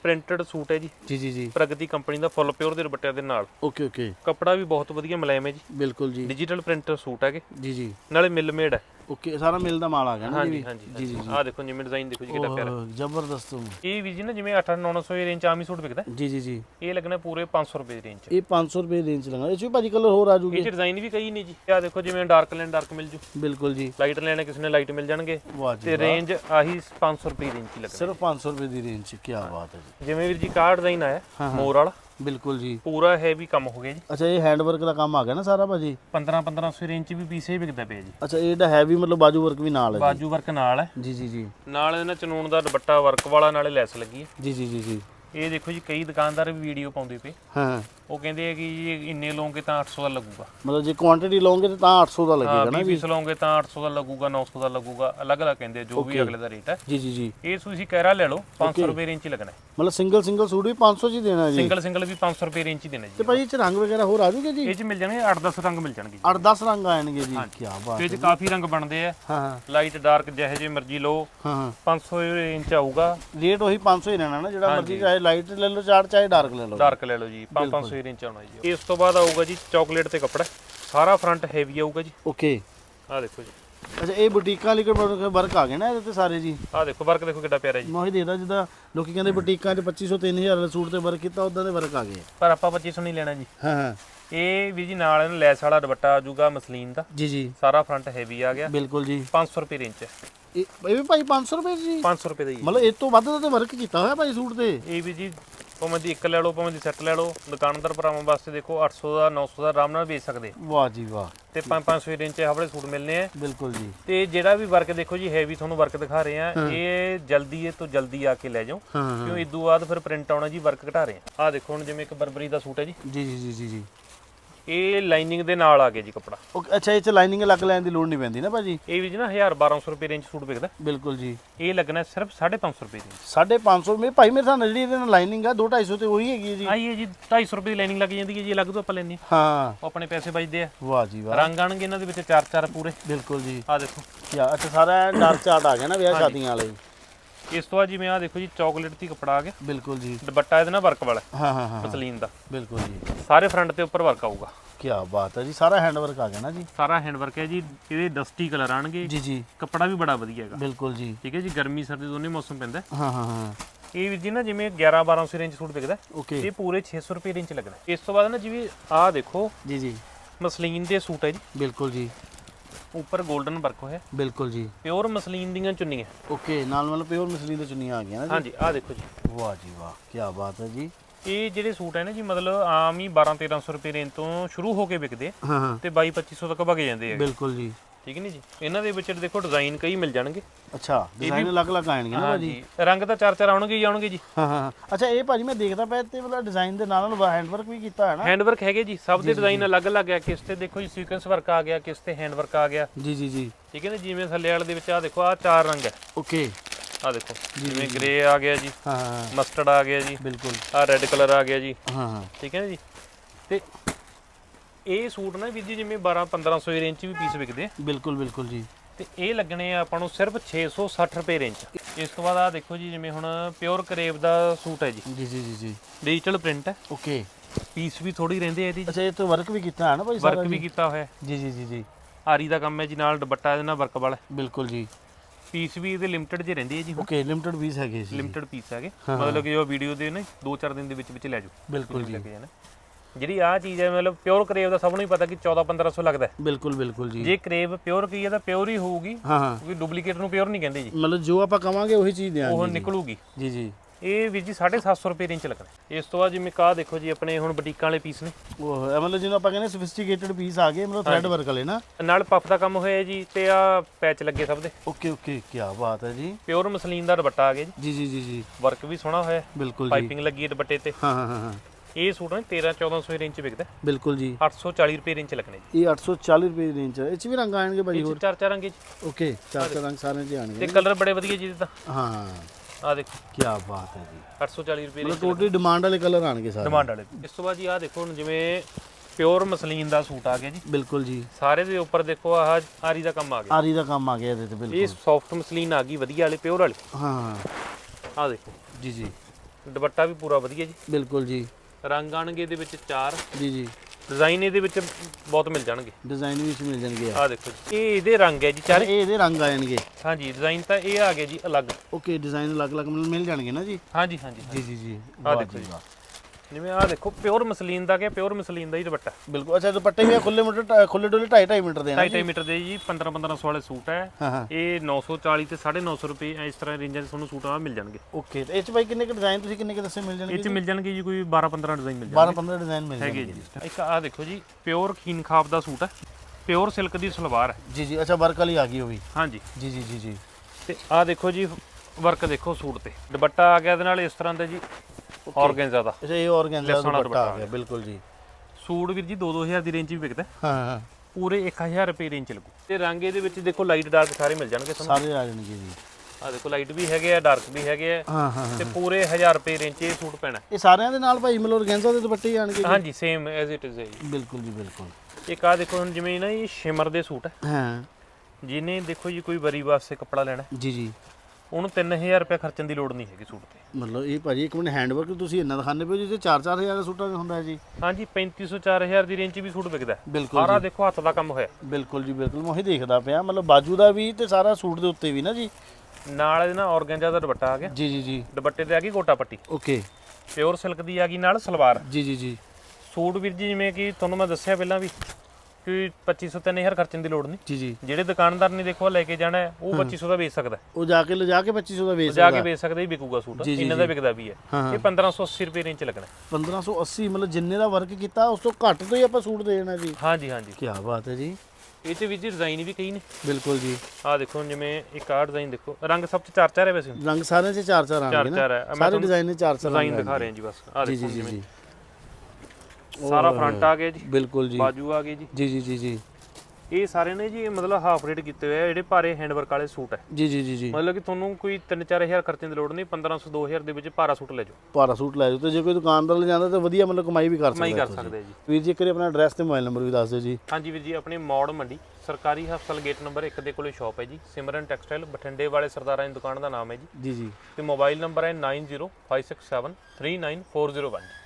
ਪ੍ਰਿੰਟਡ ਸੂਟ ਹੈ ਜੀ। ਜੀ ਜੀ ਜੀ। ਪ੍ਰਗਤੀ ਕੰਪਨੀ ਦਾ ਫੁੱਲ ਪਿਓਰ ਦੇ ਦੁਪੱਟਿਆਂ ਦੇ ਨਾਲ। Okay okay. ਕੱਪੜਾ ਵੀ ਬਹੁਤ ਵਧੀਆ ਮੁਲਾਇਮ ਹੈ ਜੀ। ਬਿਲਕੁਲ ਜੀ। ਡਿਜੀਟਲ ਪ੍ਰਿੰਟ ਸੂਟ ਹੈਗੇ। ਜੀ ਜੀ। ਨਾਲੇ ਮਿਲ ਮੇਡ ਹੈ। ਓਕੇ ਸਾਰਾ ਮਿਲਦਾ ਮਾਲ ਆ ਗਿਆ ਨਾ ਹਾਂਜੀ ਜੀ ਹਾਂਜੀ ਜੀ ਜੀ ਆ ਦੇਖੋ ਜਿਵੇਂ ਡਿਜ਼ਾਈਨ ਦੇਖੋ ਜੀ ਕਿੰਨਾ ਪਿਆਰਾ। ਓਹ, ਜ਼ਬਰਦਸਤ ਇਹ ਵੀ ਜੀ ਨਾ ਜਿਵੇਂ 8-900 ਰੇਂਜ 'ਚ ਆਮੀ ਸੂਟ ਵਿਕਦਾ। ਜੀ ਜੀ ਜੀ। ਇਹ ਲੱਗਣਾ ਪੂਰੇ 500 ਰੁਪਏ ਦੀ ਰੇਂਜ 'ਚ ਇਹ 500 ਰੁਪਏ ਰੇਂਜ ਚ ਲੱਗਣਾ। ਇਹ ਚ ਵੀ ਭਾਜੀ ਕਲਰ ਹੋਰ ਆ ਇਹ ਜੂਗੇ। 'ਚ ਡਿਜ਼ਾਈਨ ਵੀ ਕਈ ਨੇ ਜੀ। ਆ ਦੇਖੋ ਜਿਵੇਂ ਡਾਰਕ ਲੈਣ ਡਾਰਕ ਮਿਲ ਜੂ। ਬਿਲਕੁਲ ਜੀ। ਲਾਈਟ ਲੈਣੇ ਕਿਸੇ ਨੇ ਲਾਈਟ ਮਿਲ ਜਾਣਗੇ। ਵਾਹ ਜੀ ਤੇ ਰੇਂਜ ਆਹੀ 500 ਰੁਪਏ ਰੇਂਜ 'ਚ ਹੀ ਲੱਗਣਾ। ਸਿਰਫ 500 ਰੁਪਏ ਦੀ ਰੇਂਜ ਚ ਕੀ ਬਾਤ ਹੈ ਜੀ। ਜਿਵੇਂ ਵੀਰ ਜੀ ਕਾਰ ਡਿਜ਼ਾਈਨ ਆਇਆ ਮੋਰ ਵਾਲਾ। ਬਿਲਕੁਲ ਜੀ। ਪੂਰਾ ਹੈਵੀ ਕੰਮ ਹੋ ਗਿਆ ਜੀ। ਅੱਛਾ ਇਹ ਹੈਂਡ ਵਰਕ ਦਾ ਕੰਮ ਆ ਗਿਆ ਨਾ ਸਾਰਾ ਭਾਜੀ? 15 1500 ਰੇਂਜ 'ਚ ਵੀ ਪੀਸੇ ਵਿਕਦਾ ਪਿਆ ਜੀ। ਅੱਛਾ ਇਹਦਾ ਹੈਵੀ ਮਤਲਬ ਬਾਜੂ ਵਰਕ ਵੀ ਨਾਲ ਹੈ ਬਾਜੂ ਵਰਕ ਨਾਲ ਹੈ। ਜੀ ਜੀ ਜੀ। ਨਾਲ ਇਹਨਾਂ ਚਨੂਨ ਦਾ ਦੁਪੱਟਾ ਵਰਕ ਵਾਲਾ ਨਾਲੇ ਲੈਸ ਲੱਗੀ ਹੈ। ਜੀ ਜੀ ਜੀ ਜੀ। ਇਹ ਦੇਖੋ ਜੀ ਕਈ ਦੁਕਾਨਦਾਰ ਵੀ ਵੀਡੀਓ ਪਾਉਂਦੇ ਪਏ। ਹਾਂ। ਉਹ ਕਹਿੰਦੇ ਆ ਕਿ ਜੀ ਇੰਨੇ ਲਓਗੇ ਤਾਂ 800 ਦਾ ਲੱਗੂਗਾ। ਮਤਲਬ ਜੇ ਕੁਆਂਟੀਟੀ ਲਓਗੇ ਤਾਂ ਤਾਂ 800 ਦਾ ਹਾਂ ਲੱਗੇਗਾ ਨਾ 20 ਪੀਸ ਲਓਗੇ ਤਾਂ 800 ਦਾ ਲੱਗੂਗਾ 900 ਦਾ ਲੱਗੂਗਾ ਅਲੱਗ-ਅਲੱਗ ਕਹਿੰਦੇ ਆ, ਜੋ ਵੀ ਅਗਲੇ ਦਾ ਰੇਟ ਹੈ। ਜੀ ਜੀ ਜੀ। ਇਹ ਤੁਸੀਂ ਕਹਿਰਾ ਲੈ ਲਓ 500 ਰੁਪਏ ਰੇਂਜ 'ਚ ਹੀ ਲੱਗਣਾ ਹੈ। ਮਤਲਬ ਸਿੰਗਲ ਸਿੰਗਲ ਸੂਟ ਵੀ 500 ਚ ਹੀ ਦੇਣਾ ਜੀ? ਸਿੰਗਲ ਸਿੰਗਲ ਵੀ 500 ਰੁਪਏ ਰੇਂਜ 'ਚ ਹੀ ਦੇਣਾ ਤੇ ਜੀ ਭਾਜੀ ਇਹ ਚ ਰੰਗ ਵਗੈਰਾ ਹੋਰ ਆ ਜੂਗੇ ਜੀ? ਇਹ 'ਚ ਮਿਲ ਜਾਣਗੇ 8-10 ਰੰਗ ਮਿਲ ਜਾਣਗੇ ਜੀ। 8-10 ਰੰਗ ਆਣਗੇ ਜੀ। ਕੀ ਬਾਤ ਤੇ ਇਹ 'ਚ ਕਾਫੀ ਰੰਗ ਬਣਦੇ ਆ। ਹਾਂ ਹਾਂ। ਲਾਈਟ ਡਾਰਕ ਜਿਹੇ ਜਿਹੇ ਮਰਜ਼ੀ ਲਓ। ਹਾਂ ਹਾਂ। 500 ਰੇਂਜ 'ਚ ਆਊਗਾ। ਰੇਟ ਉਹੀ 500 ਹੀ ਰਹਿਣਾ ਨਾ ਜਿਹੜਾ ਮਰਜ਼ੀ ਚਾਹੇ ਲਾਈਟ ਲੈ ਲਓ ਚਾਰ ਚਾਹੇ ਡਾਰਕ ਲੈ ਲਓ। ਡਾਰਕ ਲੈ ਲਓ ਜੀ। 500 ਰੇਂਜ 'ਚ ਆਉਣਾ ਜੀ ਇਸ ਤੋਂ ਬਾਅਦ ਆਊਗਾ ਜੀ ਚਾਕਲੇਟ ਤੇ ਕੱਪੜਾ। ਸਾਰਾ ਫਰੰਟ ਹੈਵੀ ਆਊਗਾ ਜੀ। ਓਕੇ ਆਹ ਦੇਖੋ ਜੀ। ਅੱਛਾ ਇਹ ਬੁਟੀਕਾਂ ਲਈ ਕੋਈ ਵਰਕ ਆ ਗਏ ਨਾ ਇਹਦੇ ਤੇ ਸਾਰੇ ਜੀ? ਆਹ ਦੇਖੋ ਵਰਕ ਦੇਖੋ ਕਿੱਡਾ ਪਿਆਰਾ ਜੀ। ਮੈਂ ਉਹੀ ਦੇਖਦਾ ਜਿੱਦਾਂ ਲੋਕੀ ਕਹਿੰਦੇ ਬੁਟੀਕਾਂ 'ਚ 2500 3000 ਵਾਲੇ ਸੂਟ ਤੇ ਵਰਕ ਕੀਤਾ ਉਦਾਂ ਦੇ ਵਰਕ ਆ ਗਏ ਪਰ ਆਪਾਂ 2500 ਨਹੀਂ ਲੈਣਾ ਜੀ। ਹਾਂ ਹਾਂ। ਇਹ ਵੀ ਜੀ ਨਾਲ ਇਹਨੂੰ ਲੈਸ ਵਾਲਾ ਦੁਪੱਟਾ ਆ ਜਾਊਗਾ ਮਸਲੀਨ ਦਾ। ਜੀ ਜੀ। ਸਾਰਾ ਫਰੰਟ ਹੈਵੀ ਆ ਗਿਆ। ਬਿਲਕੁਲ ਜੀ। 500 ਰੁਪਏ ਰੇਂਜ ਇਹ ਇਹ ਵੀ ਭਾਈ 500 ਰੁਪਏ ਜੀ? 500 ਰੁਪਏ ਦਾ ਜੀ ਮਤਲਬ ਇਹ ਤੋਂ ਵੱਧ ਦਾ ਤੇ ਵਰਕ ਕੀਤਾ ਹੋਇਆ ਭਾਈ ਸੂਟ ਤੇ? ਇਹ ਵੀ ਜੀ ਭਾਵੇਂ ਦੀ ਇੱਕ ਲੈ ਲਓ ਭਾਵੇਂ ਦੀ ਸੈੱਟ ਲੈ ਲਓ ਦੁਕਾਨਦਾਰ ਭਰਾਵਾਂ ਵਾਸਤੇ ਦੇਖੋ 800 ਦਾ 900 ਦਾ ਆਰਾਮ ਨਾਲ ਵੇਚ ਸਕਦੇ। ਵਾਹ ਜੀ ਵਾਹ। ਤੇ 5-500 ਇੰਚ ਆਪਣੇ ਸੂਟ ਮਿਲਨੇ ਆ। ਬਿਲਕੁਲ ਜੀ। ਤੇ ਜਿਹੜਾ ਵੀ ਵਰਕ ਦੇਖੋ ਜੀ ਹੈਵੀ ਤੁਹਾਨੂੰ ਵਰਕ ਦਿਖਾ ਰਹੇ ਆ। ਇਹ ਜਲਦੀ ਇਹ ਤੋਂ ਜਲਦੀ ਆ ਕੇ ਲੈ ਜਾਓ। ਕਿਉਂ ਇਦੋਂ ਬਾਅਦ ਫਿਰ ਪ੍ਰਿੰਟ ਆਉਣਾ ਜੀ ਵਰਕ ਘਟਾ ਰਹੇ ਆ। ਆ ਦੇਖੋ ਹੁਣ ਜਿਵੇਂ ਇੱਕ ਬਰਬਰੀ ਦਾ ਸੂਟ ਹੈ ਜੀ ਜੀ ਜੀ ਜੀ ਜੀ। ਇਹ ਲਾਈਨਿੰਗ ਦੇ ਨਾਲ ਆ ਗਿਆ ਜੀ ਕੱਪੜਾ। ਓਕੇ ਅੱਛਾ ਇਹ ਚ ਲਾਈਨਿੰਗ ਲੱਗ ਲੈਣ ਦੀ ਲੋੜ ਨਹੀਂ ਪੈਂਦੀ ਨਾ ਭਾਜੀ? ਇਹ ਵੀ ਜੀ ਨਾ 1000 1200 ਰੁਪਏ ਰੇਂਜ ਸੂਟ ਵਿਕਦਾ। ਬਿਲਕੁਲ ਜੀ। ਇਹ ਲੱਗਣਾ ਸਿਰਫ 550 ਰੁਪਏ ਦੀ 550 ਮੇ ਭਾਈ ਮੇਰੇ ਸਾਹ ਜਿਹੜੀ ਇਹਦੇ ਨਾਲ ਲਾਈਨਿੰਗ ਆ 2 250 ਤੇ ਉਹੀ ਹੈਗੀ ਹੈ ਜੀ। ਆਈ ਹੈ ਜੀ 250 ਰੁਪਏ ਦੀ ਲਾਈਨਿੰਗ ਲੱਗ ਜਾਂਦੀ ਹੈ ਜੀ ਅਲੱਗ ਤੋਂ ਆਪਾਂ ਹਾਂ। ਹਾਂ। ਉਹ ਆਪਣੇ ਪੈਸੇ ਬਚਦੇ ਆ। ਵਾਹ ਜੀ ਵਾਹ। ਰੰਗ ਆਣਗੇ ਇਹਨਾਂ ਦੇ ਵਿੱਚ ਚਾਰ ਚਾਰ ਪੂਰੇ। ਬਿਲਕੁਲ ਜੀ। ਆ ਦੇਖੋ। ਯਾ ਅੱਛਾ ਸਾਰਾ ਡਾਰਕ ਚਾਰਟ ਆ ਗਿਆ ਨਾ ਵਿਆਹ ਸ਼ਾਦੀਆਂ ਵਾਲੇ। ਇਸ ਤੋਂ ਬਾਅਦ ਜਿਵੇਂ ਆ ਦੇਖੋ ਜੀ ਚਾਕਲੇਟ ਦੀ ਕੱਪੜਾ ਆ ਗਿਆ। ਬਿਲਕੁਲ ਜੀ। ਦੁਪੱਟਾ ਇਹਦੇ ਨਾਲ ਵਰਕ ਵਾਲਾ ਹਾਂ ਹਾਂ ਹਾਂ ਮਸਲੀਨ ਦਾ। ਬਿਲਕੁਲ ਜੀ। ਸਾਰੇ ਫਰੰਟ ਤੇ ਉੱਪਰ ਵਰਕ ਆਊਗਾ। ਕੀ ਬਾਤ ਹੈ ਜੀ ਸਾਰਾ ਹੈਂਡ ਵਰਕ ਆ ਗਿਆ ਨਾ ਜੀ। ਸਾਰਾ ਹੈਂਡ ਵਰਕ ਹੈ ਜੀ ਇਹਦੇ ਡਸਟੀ ਕਲਰ ਆਣਗੇ। ਜੀ ਜੀ। ਕੱਪੜਾ ਵੀ ਬੜਾ ਵਧੀਆ ਹੈਗਾ। ਬਿਲਕੁਲ ਜੀ। ਠੀਕ ਹੈ ਜੀ ਗਰਮੀ ਸਰਦੀ ਦੋਨੇ ਮੌਸਮ ਪੈਂਦਾ ਹਾਂ। ਹਾਂ ਹਾਂ ਇਹ ਵੀ ਜੀ ਨਾ ਜਿਵੇਂ 11 1200 ਰੇਂਜ ਸੂਟ ਵਿਕਦਾ ਓਕੇ ਇਹ ਪੂਰੇ 600 ਰੁਪਏ ਰੇਂਜ ਲੱਗਣਾ ਇਸ ਤੋਂ ਬਾਅਦ ਨਾ ਜਿਵੇਂ ਆਹ ਦੇਖੋ ਜੀ ਜੀ। ਮਸਲੀਨ ਦੇ ਸੂਟ ਹੈ ਜੀ। ਬਿਲਕੁਲ ਜੀ। ਉੱਪਰ 골ਡਨ ਵਰਕ ਹੋਇਆ। ਬਿਲਕੁਲ ਜੀ। ਪਿਓਰ ਮਸਲੀਨ ਦੀਆਂ ਚੁੰਨੀਆਂ। ਓਕੇ ਨਾਲ ਨਾਲ ਪਿਓਰ ਮਸਲੀ ਦੀ ਚੁੰਨੀਆਂ ਆ ਗਈਆਂ ਨਾ ਹਾਂਜੀ ਆਹ ਦੇਖੋ ਜੀ। ਵਾਹ ਜੀ ਵਾਹ ਕੀ ਬਾਤ ਹੈ ਜੀ। ਇਹ ਜਿਹੜੇ ਸੂਟ ਹੈ ਨਾ ਜੀ ਮਤਲਬ ਆਮ ਹੀ 12 1300 ਰੁਪਏ ਰੇਂਜ ਤੋਂ ਸ਼ੁਰੂ ਹੋ ਕੇ ਵਿਕਦੇ ਹਾਂ ਹਾਂ। ਤੇ 22 2500 ਤੱਕ ਵਗ ਜਾਂਦੇ ਆ। ਬਿਲਕੁਲ ਜੀ। ਠੀਕ ਨਹੀਂ ਜੀ? ਇਹਨਾਂ ਦੇ ਵਿੱਚ ਦੇਖੋ ਡਿਜ਼ਾਈਨ ਕਈ ਮਿਲ ਜਾਣਗੇ। ਅੱਛਾ ਡਿਜ਼ਾਈਨ ਅਲੱਗ-ਅਲੱਗ ਆਣਗੇ ਨਾ ਭਾਜੀ? ਰੰਗ ਤਾਂ ਚਾਰ ਚਾਰ ਆਉਣਗੇ ਹੀ ਆਉਣਗੇ ਜੀ। ਹਾਂ ਹਾਂ ਹਾਂ। ਅੱਛਾ ਇਹ ਭਾਜੀ ਮੈਂ ਦੇਖਦਾ ਪਿਆ ਤੇ ਮਤਲਬ ਡਿਜ਼ਾਈਨ ਦੇ ਨਾਲ ਨਾਲ ਹੈਂਡ ਵਰਕ ਵੀ ਕੀਤਾ ਹੈ ਨਾ? ਹੈਂਡ ਵਰਕ ਹੈਗੇ ਜੀ ਸਭ ਦੇ ਡਿਜ਼ਾਈਨ ਅਲੱਗ-ਅਲੱਗ ਆ। ਕਿਸ ਤੇ ਦੇਖੋ ਜੀ ਸੀਕੁਐਂਸ ਵਰਕ ਆ ਗਿਆ ਕਿਸ ਤੇ ਹੈਂਡ ਵਰਕ ਆ ਗਿਆ। ਜੀ ਜੀ ਜੀ। ਠੀਕ ਹੈ ਨਾ ਜਿਵੇਂ ਥੱਲੇ ਵਾਲੇ ਦੇ ਵਿੱਚ ਆ ਦੇਖੋ ਆ ਚਾਰ ਰੰਗ ਹੈ। ਓਕੇ। ਆ ਦੇਖੋ ਜਿਵੇਂ ਗ੍ਰੇ ਆ ਗਿਆ ਜੀ ਹਾਂ ਹਾਂ ਹਾਂ, ਮਸਟਰਡ ਆ ਗਿਆ ਜੀ ਬਿਲਕੁਲ। ਆ ਰੈੱਡ ਕਲਰ ਆ ਗਿਆ ਜੀ। ਹਾਂ ਹਾਂ। ਠੀਕ ਹੈ ਨਾ ਜੀ? ਤੇ ਇਹ ਸੂਟ ਨਾ ਵੀਰ ਜੀ ਜਿਵੇਂ 12 1500 ਰੇਂਜ ਚ ਵੀ ਪੀਸ ਵਿਕਦੇ ਆ। ਬਿਲਕੁਲ ਬਿਲਕੁਲ ਜੀ। ਤੇ ਇਹ ਲੱਗਣੇ ਆ ਆਪਾਂ ਨੂੰ ਸਿਰਫ 660 ਰੁਪਏ ਰੇਂਜ ਇਸ ਤੋਂ ਬਾਅਦ ਆ ਦੇਖੋ ਜੀ ਜਿਵੇਂ ਹੁਣ ਪਿਓਰ ਕਰੇਵ ਦਾ ਸੂਟ ਹੈ ਜੀ। ਜੀ ਜੀ ਜੀ ਜੀ। ਡਿਜੀਟਲ ਪ੍ਰਿੰਟ ਹੈ। ਓਕੇ ਪੀਸ ਵੀ ਥੋੜੀ ਰਹਿੰਦੇ ਆ ਇਹਦੀ। ਅੱਛਾ ਇਹ ਤੋਂ ਵਰਕ ਵੀ ਕੀਤਾ ਹੈ ਨਾ ਭਾਈ ਸਾਰਾ ਵਰਕ ਵੀ ਕੀਤਾ ਹੋਇਆ। ਜੀ ਜੀ ਜੀ ਜੀ। ਆਰੀ ਦਾ ਕੰਮ ਹੈ ਜੀ ਨਾਲ ਦੁਪੱਟਾ ਇਹਦੇ ਨਾਲ ਵਰਕ ਵਾਲਾ ਬਿਲਕੁਲ ਜੀ। ਪੀਸ ਵੀ ਇਹਦੇ ਲਿਮਟਿਡ ਜੇ ਰਹਿੰਦੇ ਆ ਜੀ ਓਕੇ ਲਿਮਟਿਡ ਪੀਸ ਹੈਗੇ ਜੀ। ਲਿਮਟਿਡ ਪੀਸ ਹੈਗੇ। ਮਤਲਬ ਕਿ ਉਹ ਵੀਡੀਓ ਦੇ ਨੇ 2-4 ਦਿਨ ਦੇ ਵਿੱਚ ਵਿੱਚ ਲੈ ਜਾਓ। ਬਿਲਕੁਲ ਜੀ। ਜਿਹੜੀ ਆ ਚੀਜ਼ ਹੈ ਮਤਲਬ ਪਿਓਰ ਕਰੇਵ ਦਾ ਸਭ ਨੂੰ ਹੀ ਪਤਾ ਕਿ 14-1500 ਲੱਗਦਾ ਹੈ। ਬਿਲਕੁਲ ਬਿਲਕੁਲ ਜੀ। ਜੇ ਕਰੇਵ ਪਿਓਰ ਕੀ ਹੈ ਤਾਂ ਪਿਓਰ ਹੀ ਹੋਊਗੀ ਹਾਂ ਹਾਂ। ਕਿਉਂਕਿ ਡੁਪਲੀਕੇਟ ਨੂੰ ਪਿਓਰ ਨਹੀਂ ਕਹਿੰਦੇ ਜੀ। ਮਤਲਬ ਜੋ ਆਪਾਂ ਕਵਾਂਗੇ ਉਹੀ ਚੀਜ਼ ਉਹ ਨਿਕਲੂਗੀ। ਜੀ ਜੀ। ਇਹ ਵੀਰ ਜੀ 750 ਰੁਪਏ ਰੇਂਜ ਚ ਲੱਗਣਾ ਇਸ ਤੋਂ ਬਾਅਦ ਜਿਵੇਂ ਕਾ ਦੇਖੋ ਜੀ ਆਪਣੇ ਹੁਣ ਬੁਟੀਕਾਂ ਵਾਲੇ ਪੀਸ ਨੇ। ਉਹ ਹੈ, ਮਤਲਬ ਜਿਹਨੂੰ ਆਪਾਂ ਕਹਿੰਦੇ ਸੋਫਿਸਟੀਕੇਟਡ ਪੀਸ ਆ ਗਏ ਮਤਲਬ ਥ੍ਰੈਡ ਵਰਕ ਵਾਲੇ ਨਾ। ਨਾਲ ਪਫ ਦਾ ਕੰਮ ਹੋਇਆ ਜੀ ਤੇ ਆ ਪੈਚ ਲੱਗੇ ਸਭ ਦੇ। ਓਕੇ ਓਕੇ ਕੀ ਬਾਤ ਹੈ ਜੀ। ਪਿਓਰ ਮਸਲੀਨ ਦਾ ਦੁਪੱਟਾ ਆ ਗਿਆ ਜੀ। ਜੀ ਜੀ ਜੀ ਜੀ। ਵਰਕ ਵੀ ਸੋਹਣਾ ਹੋਇਆ ਬਿਲਕੁਲ ਜੀ। ਪਾਈਪਿੰਗ ਲੱਗੀ ਹੈ ਦੁਪੱਟੇ ਤੇ। ਹਾਂ ਹਾਂ ਹਾਂ ਹਾਂ। ਇਹ ਸੂਟ ਨੇ 13 1400 ਰੇਂਜ ਚ ਵਿਕਦਾ। ਬਿਲਕੁਲ ਜੀ। 840 ਰੁਪਏ ਰੇਂਜ ਚ ਲੱਗਣੇ ਜੀ। ਇਹ 840 ਰੁਪਏ ਦੀ ਰੇਂਜ ਹੈ ਇਹ ਚ ਵੀ ਰੰਗ ਆਣਗੇ ਭਾਜੀ ਇਹ 'ਚ ਹੋਰ? ਚਾਰ ਚਾਰ ਰੰਗੇ ਜੀ ਓਕੇ ਚਾਰ ਚਾਰ ਰੰਗ ਸਾਰੇ ਚ ਤੇ ਆਣਗੇ ਕਲਰ ਬੜੇ ਵਧੀਆ ਜੀ ਇਹਦੇ ਤਾਂ। ਹਾਂ। ਆ ਦੇਖੋ। ਕੀ ਬਾਤ ਹੈ ਜੀ। 840 ਰੁਪਏ ਮਤਲਬ ਟੋਟਲੀ ਡਿਮਾਂਡ ਵਾਲੇ ਕਲਰ ਆਣਗੇ ਸਾਰੇ। ਡਿਮਾਂਡ ਵਾਲੇ। ਇਸ ਤੋਂ ਬਾਅਦ ਜੀ ਆ ਦੇਖੋ ਹੁਣ ਜਿਵੇਂ ਪਿਓਰ ਮਸਲੀਨ ਦਾ ਸੂਟ ਆ ਗਿਆ ਜੀ। ਬਿਲਕੁਲ ਜੀ। ਸਾਰੇ ਦੇ ਉੱਪਰ ਦੇਖੋ ਆਹ ਆਰੀ ਦਾ ਕੰਮ ਆ ਗਿਆ। ਆਰੀ ਦਾ ਕੰਮ ਆ ਗਿਆ ਇਹਦੇ ਤੇ ਬਿਲਕੁਲ। ਇਹ ਸੌਫਟ ਮਸਲੀਨ ਆ ਗਈ ਵਧੀਆ ਵਾਲੇ ਪਿਓਰ ਵਾਲੇ। ਹਾਂ। ਆ ਦੇਖੋ। ਜੀ ਜੀ। ਦੁਪੱਟਾ ਵੀ ਪੂਰਾ ਵਧੀਆ ਜੀ। ਬਿਲਕੁਲ ਜੀ। ਰੰਗ ਆਣਗੇ ਇਹਦੇ ਵਿੱਚ ਚਾਰ। ਜੀ ਜੀ। ਡਿਜ਼ਾਈਨ ਇਹਦੇ ਵਿੱਚ ਬਹੁਤ ਮਿਲ ਜਾਣਗੇ। ਡਿਜ਼ਾਈਨ ਵੀ ਇਸ ਮਿਲ ਜਾਣਗੇ ਆ। ਦੇਖੋ ਜੀ ਇਹ ਇਹਦੇ ਰੰਗ ਹੈ ਜੀ ਚਾਰੇ। ਇਹ ਇਹਦੇ ਰੰਗ ਆ ਜਾਣਗੇ। ਹਾਂਜੀ ਡਿਜ਼ਾਈਨ ਤਾਂ ਇਹ ਆ ਗਏ ਜੀ ਅਲੱਗ। ਓਕੇ ਡਿਜ਼ਾਈਨ ਅਲੱਗ-ਅਲੱਗ ਮਿਲ ਮਿਲ ਜਾਣਗੇ ਨਾ ਜੀ? ਹਾਂਜੀ ਹਾਂਜੀ। ਜੀ ਜੀ ਜੀ। ਆਹ ਵਾਹ ਦੇਖੋ ਜੀ ਜੀ। ਵਾਹ। ਜਿਵੇਂ ਆ ਦੇਖੋ ਪਿਓਰ ਮਸਲੀਨ ਦਾ ਕਿ ਪਿਓਰ ਮਸਲੀਨ ਦਾ ਹੀ ਦੁਪੱਟਾ। ਬਿਲਕੁਲ ਅੱਛਾ ਦੁਪੱਟੇ ਵੀ ਖੁੱਲੇ ਮੀਟਰ ਖੁੱਲੇ ਡੋਲੇ 2.5 2.5 ਮੀਟਰ ਦੇ ਨਾ 2.5 ਮੀਟਰ ਦੇ ਜੀ 15 1500 ਵਾਲੇ ਸੂਟ ਹੈ ਇਹ 940 ਤੇ 950 ਰੁਪਏ ਇਸ ਤਰ੍ਹਾਂ ਰੇਂਜਾਂ 'ਚ ਤੁਹਾਨੂੰ ਸੂਟ ਆ ਮਿਲ ਜਾਣਗੇ। ਓਕੇ ਤੇ ਇਹ ਚ ਬਾਈ ਕਿੰਨੇ ਕੁ ਡਿਜ਼ਾਈਨ ਤੁਸੀਂ ਕਿੰਨੇ ਕੁ ਦੱਸੇ ਮਿਲ ਇਹ ਜਾਣਗੇ 'ਚ ਮਿਲ ਜਾਣਗੇ ਜੀ ਕੋਈ 12 15 ਡਿਜ਼ਾਈਨ ਮਿਲ 12 ਜਾਣਗੇ 15 ਡਿਜ਼ਾਈਨ ਮਿਲ ਜਾਣਗੇ ਜੀ। ਇੱਕ ਆ ਦੇਖੋ ਜੀ ਪਿਓਰ ਖੀਨ ਖਾਬ ਦਾ ਸੂਟ ਹੈ ਪਿਓਰ ਸਿਲਕ ਦੀ ਸਲਵਾਰ ਹੈ ਜੀ ਜੀ ਅੱਛਾ ਵਰਕ ਵਾਲੀ ਆ ਗਈ ਉਹ ਵੀ। ਹਾਂਜੀ ਜੀ। ਜੀ ਜੀ ਜੀ ਤੇ ਆ ਦੇਖੋ ਜੀ ਵਰਕ ਦੇਖੋ ਸੂਟ ਤੇ। ਦੁਪੱਟਾ ਆ ਗਿਆ ਇਹਦੇ ਨਾਲ ਇਸ ਤਰ੍ਹਾਂ ਦਾ ਜੀ। ਆਰਗੈਂਜ਼ਾ ਦਾ ਅੱਛਾ ਇਹ ਆਰਗੈਂਜ਼ਾ ਲੈਸਾਂ ਵਾਲਾ ਦੁਪੱਟਾ ਆ ਦੁਪੱਟਾ। ਗਿਆ ਬਿਲਕੁਲ ਜੀ। ਸੂਟ ਵੀਰ ਜੀ 2-2000 ਦੀ ਰੇਂਜ 'ਚ ਵੀ ਵਿਕਦਾ। ਹੈ। ਹਾਂ। ਹਾਂ ਪੂਰੇ 1000 ਰੁਪਏ ਰੇਂਜ 'ਚ ਲੱਗੂ। ਤੇ ਰੰਗ ਇਹਦੇ ਵਿੱਚ ਦੇਖੋ ਲਾਈਟ ਡਾਰਕ ਸਾਰੇ ਮਿਲ ਜਾਣਗੇ ਤੁਹਾਨੂੰ। ਸਾਰੇ ਆ ਜਾਣਗੇ ਜੀ। ਆ ਦੇਖੋ ਲਾਈਟ ਵੀ ਹੈਗੇ ਆ ਡਾਰਕ ਵੀ ਹੈਗੇ ਆ। ਹਾਂ ਹਾਂ ਤੇ ਪੂਰੇ 1000 ਰੁਪਏ ਰੇਂਜ 'ਚ ਇਹ ਸੂਟ ਪੈਣਾ ਇਹ ਸਾਰਿਆਂ ਦੇ ਨਾਲ ਭਾਈ ਮਤਲਬ ਆਰਗੈਂਜ਼ਾ ਦੇ ਦੁਪੱਟੇ ਹੀ ਆਣਗੇ ਜੀ? ਹਾਂਜੀ ਸੇਮ ਐਜ਼ ਇਟ ਇਜ਼ ਹੈ ਜੀ। ਬਿਲਕੁਲ ਜੀ ਬਿਲਕੁਲ। ਇੱਕ ਆ ਦੇਖੋ ਹੁਣ ਜਿਵੇਂ ਨਾ ਇਹ ਸ਼ਿਮਰ ਦੇ ਸੂਟ ਹੈ। ਹਾਂ। ਦੇਖੋ ਜੀ ਕੋਈ ਵਰੀ ਵਾਸਤੇ ਕੱਪੜਾ ਲੈਣਾ ਜੀ ਜੀ। ਉਹਨੂੰ 3000 ਰੁਪਏ ਖਰਚਣ ਦੀ ਲੋੜ ਨਹੀਂ ਹੈਗੀ ਸੂਟ ਤੇ। ਮਤਲਬ ਇਹ ਭਾਜੀ ਇੱਕ ਮਿੰਟ ਹੈਂਡਵਰਕ ਤੁਸੀਂ ਇੰਨਾ ਦਿਖਾਉਂਦੇ ਪਿਓ ਜਿੱਥੇ 4-4000 ਦਾ ਸੂਟਾਂ ਦਾ ਹੁੰਦਾ ਹੈ ਜੀ। ਹਾਂਜੀ 3500 4000 ਦੀ ਰੇਂਜ 'ਚ ਵੀ ਸੂਟ ਵਿਕਦਾ ਹੈ। ਬਿਲਕੁਲ ਸਾਰਾ ਦੇਖੋ ਹੱਥ ਦਾ ਕੰਮ ਹੋਇਆ। ਬਿਲਕੁਲ ਜੀ ਬਿਲਕੁਲ। ਮੈਂ ਉਹੀ ਦੇਖਦਾ ਪਿਆ ਮਤਲਬ ਬਾਜੂ ਦਾ ਵੀ ਤੇ ਸਾਰਾ ਸੂਟ ਦੇ ਉੱਤੇ ਵੀ ਨਾ ਜੀ। ਨਾਲ ਇਹਦੇ ਨਾਲ ਦਾ ਦੁਪੱਟਾ ਆ ਗਿਆ। ਜੀ ਜੀ ਜੀ। ਦੁਪੱਟੇ ਤੇ ਆ ਗਈ ਗੋਟਾ ਪੱਟੀ। ਓਕੇ। ਪਿਓਰ ਸਿਲਕ ਦੀ ਆ ਗਈ ਨਾਲ ਸਲਵਾਰ। ਜੀ ਜੀ ਜੀ। ਸੂਟ ਵੀਰ ਜੀ ਜਿਵੇਂ ਕਿ ਤੁਹਾਨੂੰ ਮੈਂ ਦੱਸਿਆ ਪਹਿਲਾਂ ਵੀ ਕੋਈ 2500 3000 ਖਰਚਣ ਦੀ ਲੋੜ ਨਹੀਂ। ਜੀ ਜੀ। ਜਿਹੜੇ ਦੁਕਾਨਦਾਰ ਨੇ ਦੇਖੋ ਲੈ ਕੇ ਜਾਣਾ ਹੈ ਉਹ 2500 ਦਾ ਵੇਚ ਸਕਦਾ ਹੈ। ਉਹ ਜਾ ਕੇ ਲਿਜਾ ਕੇ 2500 ਦਾ ਵੇਚ ਜਾ ਕੇ ਵੇਚ ਸਕਦਾ ਹੀ ਵਿਕੂਗਾ ਸੂਟ। ਜੀ, ਜੀ, ਇਹਨਾਂ ਦਾ ਵਿਕਦਾ ਵੀ ਹੈ। ਇਹ 1580 ਰੁਪਏ ਰੇਂਜ ਚ ਲੱਗਣਾ ਹੈ। 1580 ਮਤਲਬ ਜਿੰਨੇ ਦਾ ਵਰਕ ਕੀਤਾ ਉਸ ਤੋਂ ਘੱਟ ਤੋਂ ਹੀ ਆਪਾਂ ਸੂਟ ਦੇ ਦੇਣਾ ਜੀ। ਹਾਂਜੀ ਹਾਂਜੀ। ਕੀ ਬਾਤ ਹੈ ਜੀ। ਇਹ ਚ ਵੀ ਜੀ ਡਿਜ਼ਾਈਨ ਵੀ ਕਈ ਨੇ। ਬਿਲਕੁਲ ਜੀ। ਆਹ ਦੇਖੋ ਜਿਵੇਂ ਇੱਕ ਆਹ ਡਿਜ਼ਾਈਨ ਦੇਖੋ ਰੰਗ ਸਭ ਚ ਚਾਰ ਚਾਰ ਹੈ ਵੈਸੇ। ਰੰਗ ਸਾਰਿਆਂ 'ਚ ਚਾਰ ਚਾਰ ਆਣਗੇ ਚਾਰ ਨਾ। ਚਾਰ ਹੈ। ਮੈਂ ਸਾਰੇ ਤੁਹਾਨੂੰ ਡਿਜ਼ਾਈਨ ਨੇ ਚਾਰ ਚਾਰ ਡਿਜ਼ਾਈਨ ਦਿਖਾ ਰਹੇ ਹਾਂ ਜੀ ਬਸ। ਆਹ ਜੀ ਦੇਖੋ ਜੀ ਜੀ ਜਿਵੇਂ ਜੀ। ਸਾਰਾ ਫਰੰਟ ਆ ਗਿਆ ਜੀ। ਬਿਲਕੁਲ ਜੀ। ਬਾਜੂ ਆ ਗਈ ਜੀ। ਜੀ ਜੀ ਜੀ ਜੀ। ਇਹ ਸਾਰੇ ਨੇ ਜੀ ਮਤਲਬ ਹਾਫ ਰੇਟ ਕੀਤੇ ਹੋਏ ਆ ਜਿਹੜੇ ਭਾਰੇ ਹੈਂਡਵਰਕ ਵਾਲੇ ਸੂਟ ਹੈ ਜੀ ਜੀ ਜੀ ਜੀ। ਮਤਲਬ ਕਿ ਤੁਹਾਨੂੰ ਕੋਈ 3-4000 ਖਰਚਣ ਦੀ ਲੋੜ ਨਹੀਂ 1500 2000 ਦੇ ਵਿੱਚ ਭਾਰਾ ਸੂਟ ਲੈ ਜਾਓ। ਪਾਰਾ ਸੂਟ ਲੈ ਜਾਓ ਤੇ ਜੇ ਕੋਈ ਦੁਕਾਨਦਾਰ ਲੈ ਜਾਂਦਾ ਤਾਂ ਵਧੀਆ ਮਤਲਬ ਕਮਾਈ ਵੀ ਕਰ ਸਕਦਾ ਕਰ ਸਕਦੇ ਜੀ। ਵੀਰ ਜੀ ਕਰੇ ਆਪਣਾ ਐਡਰੈਸ ਤੇ ਮੋਬਾਈਲ ਨੰਬਰ ਵੀ ਦੱਸ ਦਿਓ ਜੀ। ਹਾਂਜੀ ਵੀਰ ਜੀ ਆਪਣੇ ਮੌੜ ਮੰਡੀ ਸਰਕਾਰੀ ਹਸਪਤਾਲ ਗੇਟ ਨੰਬਰ 1 ਦੇ ਕੋਲੇ ਸ਼ਾਪ ਹੈ ਜੀ ਸਿਮਰਨ ਟੈਕਸਟਾਈਲ ਬਠਿੰਡੇ ਵਾਲੇ ਸਰਦਾਰਾਂ ਦੀ ਦੁਕਾਨ ਦਾ ਨਾਮ ਹੈ ਜੀ। ਜੀ ਜੀ। ਤੇ ਮੋਬਾਈਲ ਨੰਬਰ ਹੈ 9056739401